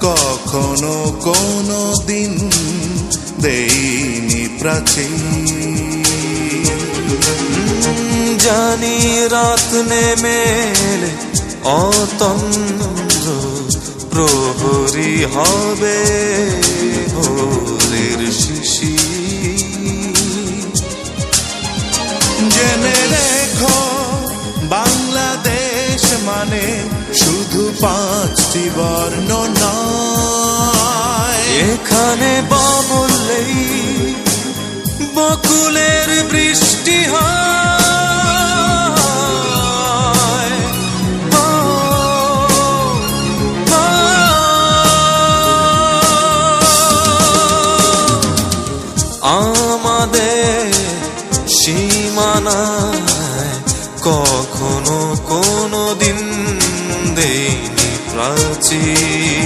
কখনো কোনো দিন দেইনি প্রাচীর জানি রাত নেমে এলে অতন্দ্র প্রহরী হবে ভোরের শিশি। জেনে রেখো, বাংলাদেশ মানে পাঁচটি বর্ণ এখানে বাবলেই বকুলের বৃষ্টি হয়। আমাদের সীমানায় কখনো কোনো দিন দেইনি প্রাচীর